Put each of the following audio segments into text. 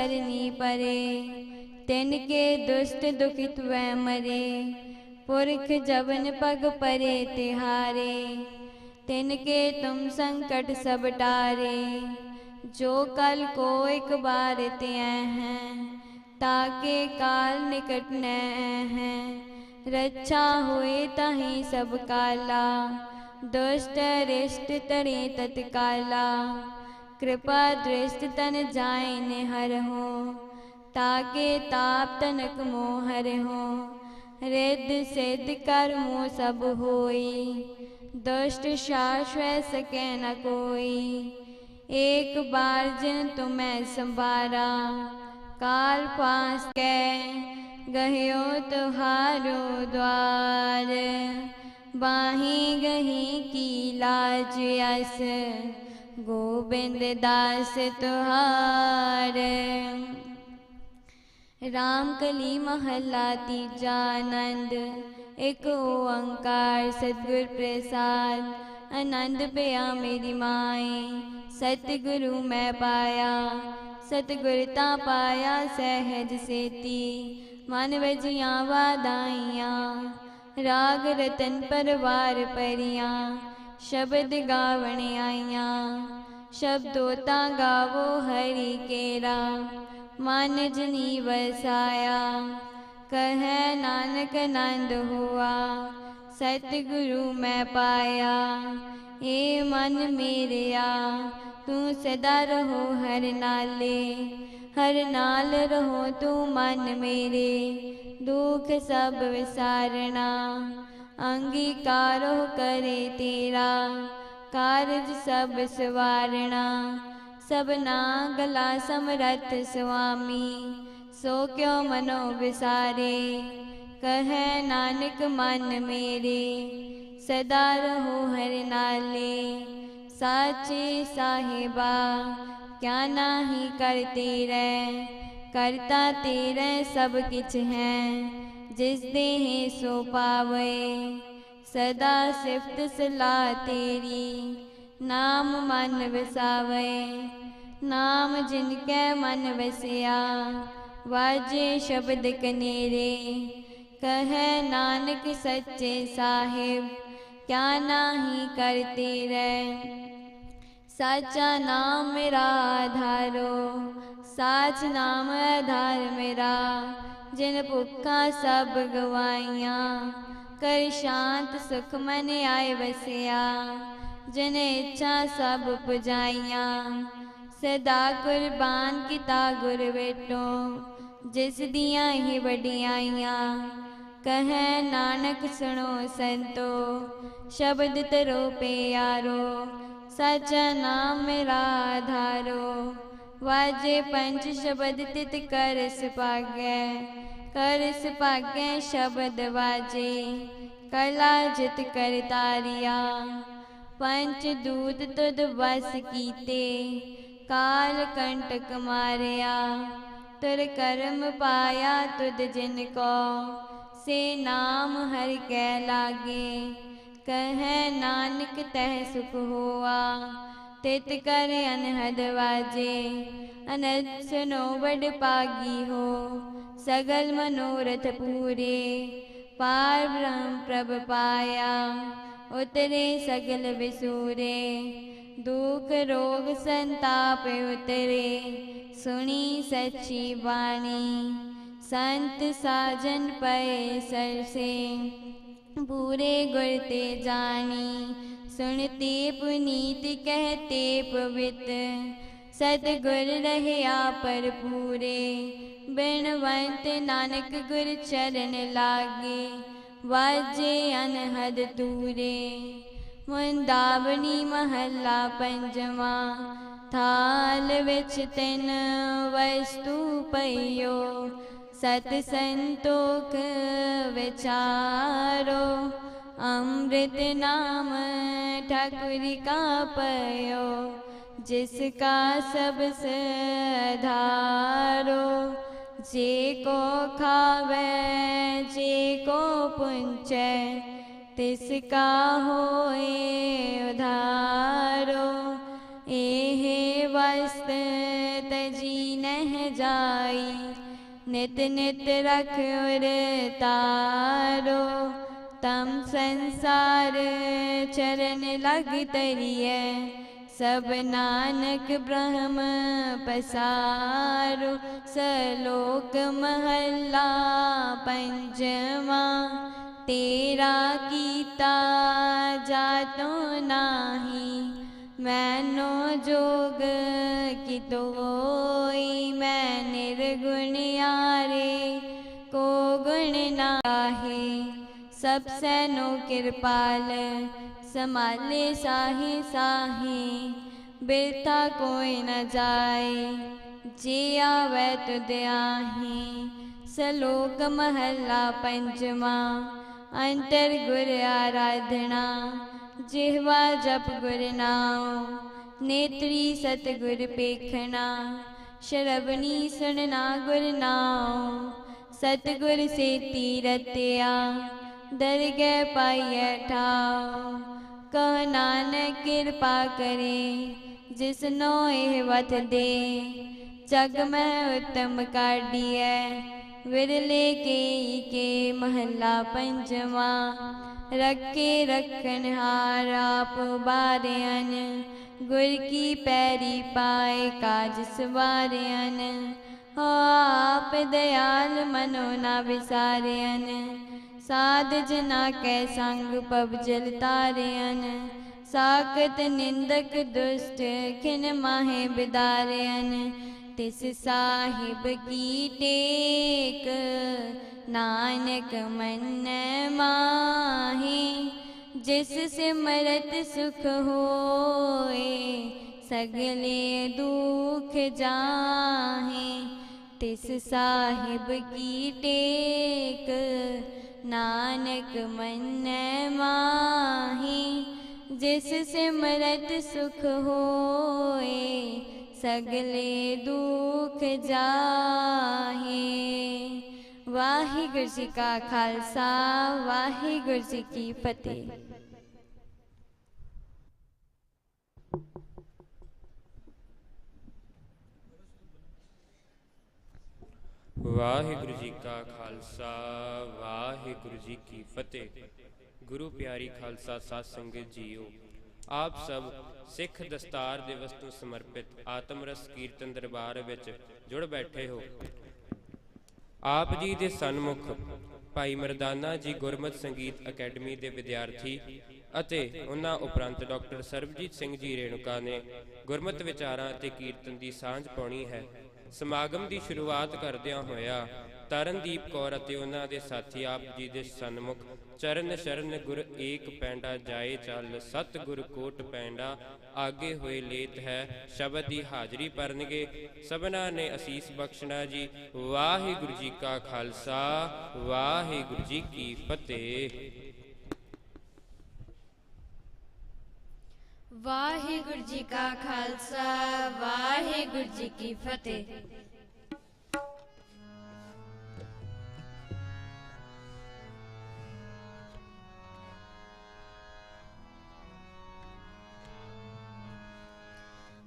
करनी परे तिनके दुष्ट दुखित वै मरे, पुरख जबन पग परे तिहारे, तिनके तुम संकट सब टारे, जो कल को एक बार त्य हैं, ताके काल निकट न हैं रक्षा हुए तही सब काला, दुष्ट रिष्ट तरे तत्काला। कृपा दृष्ट तन जाय हर हो, ताके ताप तनक मोहर हो। रिद्ध सिद्ध कर्मो सब होई, दुष्ट शाश्वत सके न कोई। एक बार जिन तुम्हें संभारा काल पास के गह्यो तुहारो द्वार। बाही गही की लाज यस गोविंद दास तुहार। राम कली महला तीजा आनंद एक ओंकार सदगुर प्रसाद। आनंद पिया मेरी माए सतगुरु मैं पाया। सतगुरता पाया सहज सेती, मन वजिया वादाइया। राग रतन परवार परिया। शब्द गावण आइया शब्दोता गावो हरि केरा। मन जनी वसाया। कह नानक नंद हुआ। सतगुरु मैं पाया। ए मन मेरिया तू सदा रहो हर नाले। हर नाल रहो तू मन मेरे। दुख सब विसारना अंगीकारो करे तेरा। कारज सब सवारना सबना गला समरथ स्वामी। सो क्यों मनो विसारे? कह नानक मन मेरे, सदा रहो हर नाले। साचे साहिबा, क्या नाही करते रे करता तेरे सब किछ है। जिस देह सो पावे, सदा सिफत सलाह तेरी, नाम मन वसावे। नाम जिनके मन वसिया, वाजे शब्द कनेरे। कह नानक सच्चे साहिब, क्या नाही करते रे साचा नाम मेरा आधारो, साच नाम आधार मेरा। जिन भुखा सब गवाइया कर शांत सुख मन आए बसिया। जिन इच्छा सब पुजाइया सदा कुर्बान किता गुर बेटो जिस दिया ही बड़ियाइया कह नानक सुनो संतो। शब्द तरो पे यारो सच नाम मेरा आधारो। वाजे पंच शब्द तित कर सुपाग्य कर सुपाग्य शब्द वाजे कला जित कर तारिया। पंच दूत तुद बस कीते, काल कंटक मारिया। तुर कर्म पाया तुद जिनको, से नाम हर कै लागे। कह, नानक तह सुख हुआ, तित कर अनहद वाजे अनद सुनो बड़ पागी हो सगल मनोरथ पूरे। पार ब्रह्म प्रभ पाया। उतरे सगल विसूरे। दुख रोग संताप उतरे। सुनी सच्ची वाणी। संत साजन पय सर से पूरे गुरते जानी। सुनते पुनीत कहते पवित सतगुर रहे पर पूरे। बिनवंत नानक गुर चरण लागे वाजे अनहद तूरे मुंदावनी महला पंजवा थाल विच तिन वस्तु पयो सत संतोख विचारो अमृत नाम ठाकुर का पयो जिसका सब धारो, जे को खावे, जे को पुंचे तिसका होए उधारो। एहे वस्त तजी नह जाई, नित नित रख उर तारो। तम संसार चरण लग तरिए सब नानक ब्रह्म पसारो सलोक महला पंचमा तेरा कीता जातो नाही मैनो जोग तो होई मैं निर्गुण यारे को गुण नाहे सब सैनो कृपाल संभाले साहे साहे बिरथा कोई न जाए, जे आवे तुद आही सलोक महला पंचमा अंतर गुर आराधना, जिहवा जप गुर नाम नेत्री सतगुर पेखना शरबनी सुनना गुर नाम सतगुर से तीरत्या दरगह पाइय ठाओ। कह नानक कृपा करे जिसनो एह वत दे जग में उत्तम काढ़िए विरले के के महला पंचमा रखे रखन हार आप बारन गुर की पैरी पाए काज सवारन आप दयाल मनो ना विसारन साध जना कै संग पब जल तारन साकत निंदक दुष्ट खिन माहे बिदारन तिस साहिब की टेक, नानक मन माहे। जिस सिमरत सुख होए, सगले दुख जाहे। तिस साहिब की टेक नानक मन माही जिस सिमरत सुख होए, सगले दुख जाहे। वाहिगुरु जी का खालसा, वाहिगुरु जी की फतेह। ਵਾਹਿਗੁਰੂ ਜੀ ਕਾ ਖਾਲਸਾ, ਵਾਹਿਗੁਰੂ ਜੀ ਕੀ ਫਤਿਹ। ਗੁਰੂ ਪਿਆਰੀ ਖਾਲਸਾ ਸਾਧ ਸੰਗਤ ਜੀਓ, ਆਪ ਸਭ ਸਿੱਖ ਦਸਤਾਰ ਦਿਵਸ ਤੋਂ ਸਮਰਪਿਤ ਆਤਮ ਰਸ ਕੀਰਤਨ ਦਰਬਾਰ ਵਿੱਚ ਜੁੜ ਬੈਠੇ ਹੋ। ਆਪ ਜੀ ਦੇ ਸਨਮੁਖ ਭਾਈ ਮਰਦਾਨਾ ਜੀ ਗੁਰਮਤ ਸੰਗੀਤ ਅਕੈਡਮੀ ਦੇ ਵਿਦਿਆਰਥੀ ਅਤੇ ਉਹਨਾਂ ਉਪਰੰਤ ਡਾਕਟਰ ਸਰਬਜੀਤ ਸਿੰਘ ਜੀ ਰੇਣੂਕਾ ਨੇ ਗੁਰਮਤ ਵਿਚਾਰਾਂ ਅਤੇ ਕੀਰਤਨ ਦੀ ਸਾਂਝ ਪਾਉਣੀ ਹੈ। ਸਮਾਗਮ ਦੀ ਸ਼ੁਰੂਆਤ ਕਰਦਿਆਂ ਹੋਇਆ ਤਰਨਦੀਪ ਕੌਰ ਅਤੇ ਉਹਨਾਂ ਦੇ ਸਾਥੀ ਆਪ ਜੀ ਦੇ ਸਨਮੁਖ ਚਰਨ ਸ਼ਰਨ ਗੁਰ ਏਕ ਪੈਂਡਾ ਜਾਏ ਚੱਲ ਸਤ ਗੁਰ ਕੋਟ ਪੈਂਡਾ ਆਗੇ ਹੋਏ ਲੇਤ ਹੈ, ਸ਼ਬਦ ਦੀ ਹਾਜ਼ਰੀ ਭਰਨਗੇ। ਸਭਨਾ ਨੇ ਅਸੀਸ ਬਖਸ਼ਣਾ ਜੀ, ਵਾਹਿਗੁਰੂ ਜੀ ਕਾ ਖਾਲਸਾ, ਵਾਹਿਗੁਰੂ ਜੀ ਕੀ ਫਤਿਹ। ਵਾਹਿਗੁਰੂ ਜੀ ਕਾ ਖਾਲਸਾ ਵਾਹਿਗੁਰੂ ਜੀ ਕੀ ਫਤਿਹ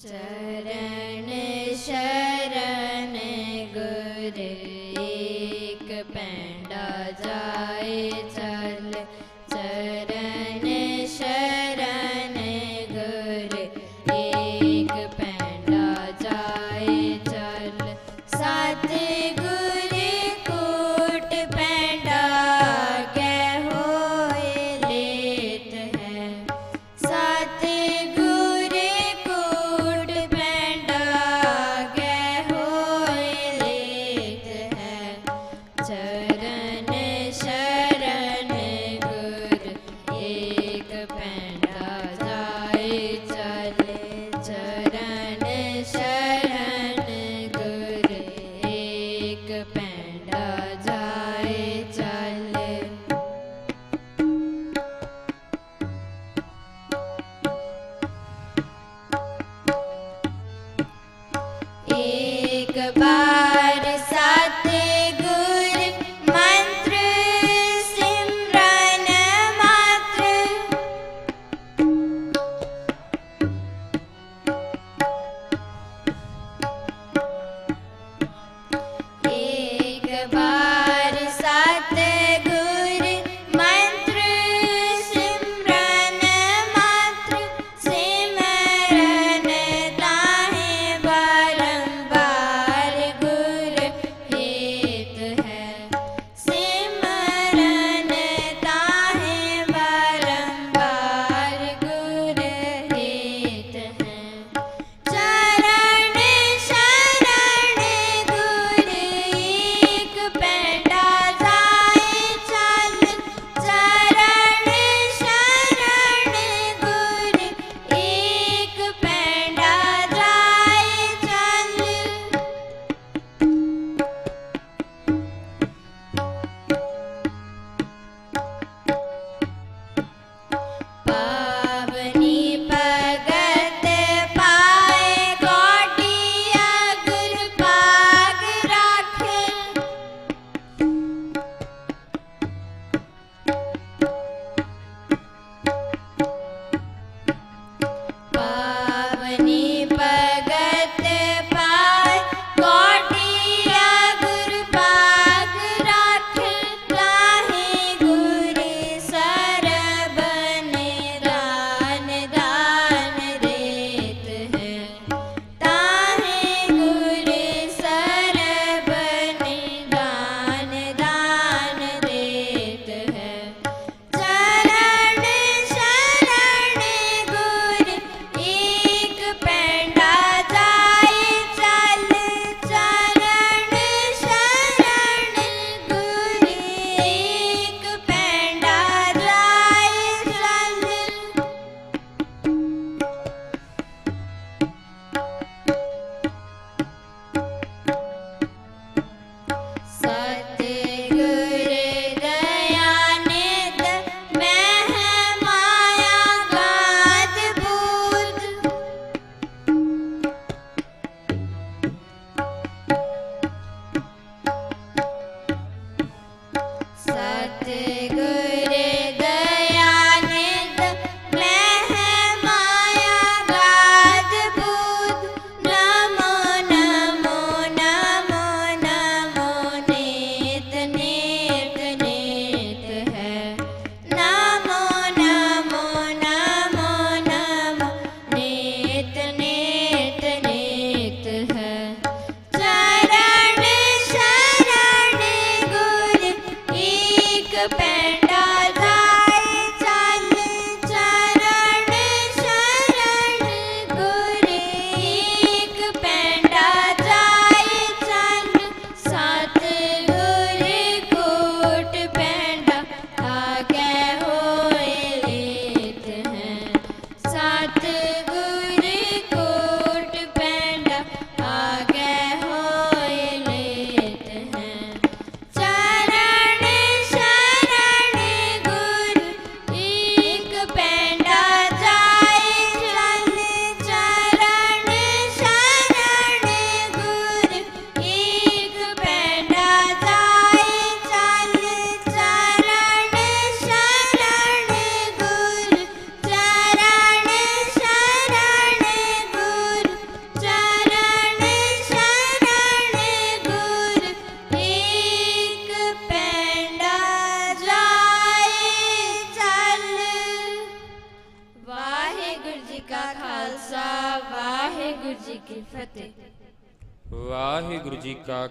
ਚਰਨ ਸ਼ਰਨ ਗੁਰ ਏਕ ਪੈਂਡਾ ਜਾਏ goodbye.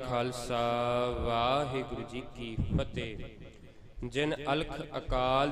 ਖਾਲਸਾ ਵਾਹਿਗੁਰੂ ਜੀ ਕੀ ਫਤਿਹ। ਜਿਨ ਅਲਖ ਅਕਾਲ